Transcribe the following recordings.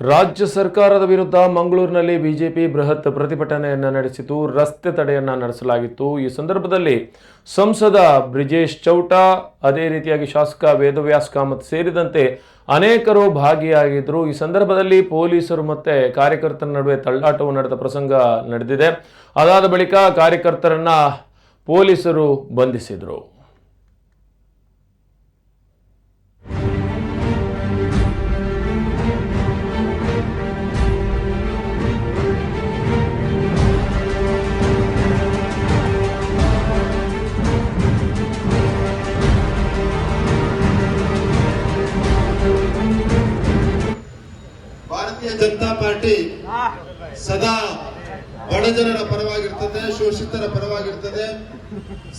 ರಾಜ್ಯ ಸರ್ಕಾರದ ವಿರುದ್ಧ ಮಂಗಳೂರಿನಲ್ಲಿ ಬಿಜೆಪಿ ಬೃಹತ್ ಪ್ರತಿಭಟನೆಯನ್ನು ನಡೆಸಿತು, ರಸ್ತೆ ತಡೆಯನ್ನು ನಡೆಸಲಾಗಿತ್ತು. ಈ ಸಂದರ್ಭದಲ್ಲಿ ಸಂಸದ ಬ್ರಿಜೇಶ್ ಚೌಟ, ಅದೇ ರೀತಿಯಾಗಿ ಶಾಸಕ ವೇದವ್ಯಾಸ್ ಕಾಮತ್ ಸೇರಿದಂತೆ ಅನೇಕರು ಭಾಗಿಯಾಗಿದ್ದರು ಈ ಸಂದರ್ಭದಲ್ಲಿ ಪೊಲೀಸರು ಮತ್ತು ಕಾರ್ಯಕರ್ತರ ನಡುವೆ ತಳ್ಳಾಟವು ನಡೆದ ಪ್ರಸಂಗ ನಡೆದಿದೆ. ಅದಾದ ಬಳಿಕ ಕಾರ್ಯಕರ್ತರನ್ನು ಪೊಲೀಸರು ಬಂಧಿಸಿದರು. ಭಾರತೀಯ ಜನತಾ ಪಾರ್ಟಿ ಸದಾ ಬಡಜನರ ಪರವಾಗಿರ್ತದೆ ಶೋಷಿತರ ಪರವಾಗಿರ್ತದೆ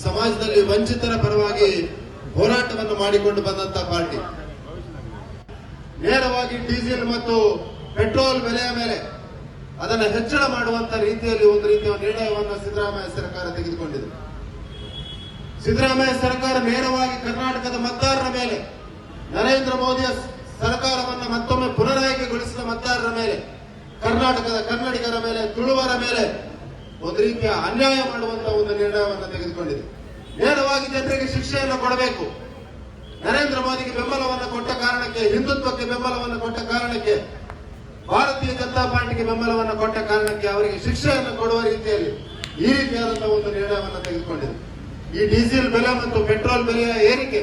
ಸಮಾಜದಲ್ಲಿ ವಂಚಿತರ ಪರವಾಗಿ ಹೋರಾಟವನ್ನು ಮಾಡಿಕೊಂಡು ಬಂದಂತ ಪಾರ್ಟಿ. ನೇರವಾಗಿ ಡೀಸೆಲ್ ಮತ್ತು ಪೆಟ್ರೋಲ್ ಬೆಲೆಯ ಮೇಲೆ ಅದನ್ನು ಹೆಚ್ಚಳ ಮಾಡುವಂತ ರೀತಿಯಲ್ಲಿ ಒಂದು ರೀತಿಯ ನಿರ್ಣಯವನ್ನು ಸಿದ್ದರಾಮಯ್ಯ ಸರ್ಕಾರ ತೆಗೆದುಕೊಂಡಿದೆ. ಸಿದ್ದರಾಮಯ್ಯ ಸರ್ಕಾರ ನೇರವಾಗಿ ಕರ್ನಾಟಕದ ಮತದಾರರ ಮೇಲೆ ನರೇಂದ್ರ ಮೋದಿಯ ಮತದಾರರ ಮೇಲೆ, ಕರ್ನಾಟಕದ ಕನ್ನಡಿಗರ ಮೇಲೆ, ತುಳುವರ ಮೇಲೆ ಒಂದು ರೀತಿಯ ಅನ್ಯಾಯ ಮಾಡುವಂತ ಒಂದು ನಿರ್ಣಯವನ್ನು ತೆಗೆದುಕೊಂಡಿದೆ. ನೇರವಾಗಿ ಜನರಿಗೆ ಶಿಕ್ಷೆಯನ್ನು ಕೊಡಬೇಕು. ನರೇಂದ್ರ ಮೋದಿಗೆ ಬೆಂಬಲವನ್ನು ಕೊಟ್ಟ ಕಾರಣಕ್ಕೆ, ಹಿಂದುತ್ವಕ್ಕೆ ಬೆಂಬಲವನ್ನು ಕೊಟ್ಟ ಕಾರಣಕ್ಕೆ, ಭಾರತೀಯ ಜನತಾ ಪಾರ್ಟಿಗೆ ಬೆಂಬಲವನ್ನು ಕೊಟ್ಟ ಕಾರಣಕ್ಕೆ ಅವರಿಗೆ ಶಿಕ್ಷೆಯನ್ನು ಕೊಡುವ ರೀತಿಯಲ್ಲಿ ಈ ರೀತಿಯಾದಂತಹ ಒಂದು ನಿರ್ಣಯವನ್ನು ತೆಗೆದುಕೊಂಡಿದೆ. ಈ ಡೀಸೆಲ್ ಬೆಲೆ ಮತ್ತು ಪೆಟ್ರೋಲ್ ಬೆಲೆಯ ಏರಿಕೆ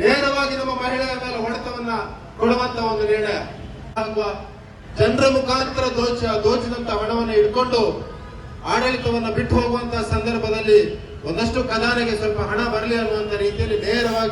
ನೇರವಾಗಿ ನಮ್ಮ ಮಹಿಳೆಯರ ಮೇಲೆ ಹೊಡೆತವನ್ನ ಕೊಡುವಂತ ಒಂದು ನಿರ್ಣಯ. ಹಾಗೂ ಜನರ ಮುಖಾಂತರ ದೋಚ, ದೋಚಿದಂತ ಹಣವನ್ನು ಇಟ್ಕೊಂಡು ಆಡಳಿತವನ್ನು ಬಿಟ್ಟು ಹೋಗುವಂತಹ ಸಂದರ್ಭದಲ್ಲಿ ಒಂದಷ್ಟು ಖಜಾನೆಗೆ ಸ್ವಲ್ಪ ಹಣ ಬರಲಿ ಅನ್ನುವಂತ ರೀತಿಯಲ್ಲಿ ನೇರವಾಗಿ